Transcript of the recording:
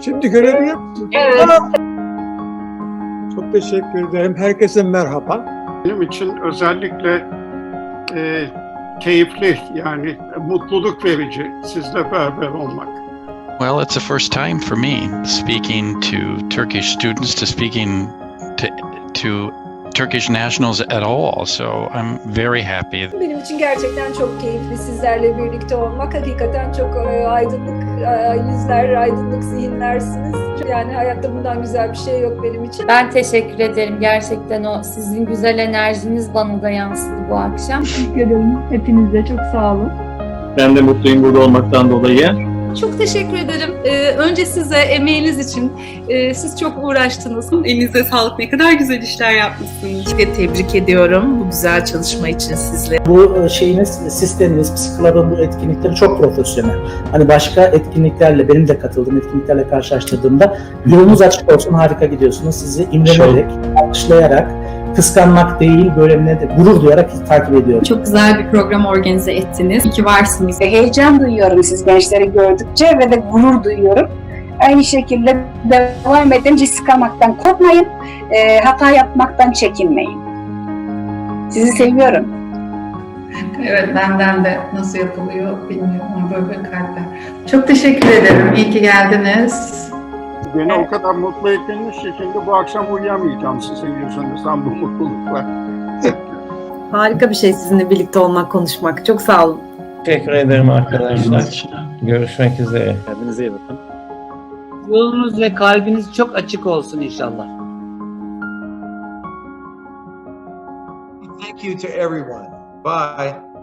Şimdi görevi yaptım. Evet. Çok teşekkür ederim. Herkese merhaba. Benim için özellikle e, keyifli yani mutluluk verici sizle beraber olmak. Well, it's the first time for me speaking to Turkish students, to speaking to to Turkish nationals at all. So I'm very happy. Benim için gerçekten çok keyifli sizlerle birlikte olmak. Hakikaten çok e, aydınlık e, yüzler, aydınlık zihinlersiniz. Yani hayatta bundan güzel bir şey yok benim için. Ben teşekkür ederim. Gerçekten o sizin güzel enerjiniz bana da yansıdı bu akşam. Teşekkür ederim. Hepinize çok sağ olun. Ben de mutluyum burada olmaktan dolayı. Çok teşekkür ederim. Ee, önce size emeğiniz için. Ee, siz çok uğraştınız. Elinize sağlık. Ne kadar güzel işler yapmışsınız. Ve tebrik ediyorum bu güzel çalışma için sizleri. Bu e, şeyiniz, sisteminiz, psikolojinin bu etkinlikleri çok profesyonel. Hani başka etkinliklerle, benim de katıldığım etkinliklerle karşılaştırdığımda yolunuz açık olsun, harika gidiyorsunuz. Sizi imrenerek, alkışlayarak, kıskanmak değil, böyle ne de gurur duyarak takip ediyorum. Çok güzel bir program organize ettiniz. İyi ki varsınız. Heyecan duyuyorum siz gençleri gördükçe ve de gurur duyuyorum. Aynı şekilde devam edin, risk almaktan korkmayın, e, hata yapmaktan çekinmeyin. Sizi seviyorum. Evet benden de nasıl yapılıyor bilmiyorum ama böyle kalpler. Çok teşekkür ederim. İyi ki geldiniz. Beni o kadar mutlu ettiniz ki şimdi bu akşam uyuyamayacağım sizin yüzünüzden bu mutlulukla. Harika bir şey sizinle birlikte olmak, konuşmak. Çok sağ olun. Teşekkür ederim arkadaşlar. Görüşmek üzere. Kendinize iyi bakın. Yolunuz ve kalbiniz çok açık olsun inşallah. Thank you to everyone. Bye.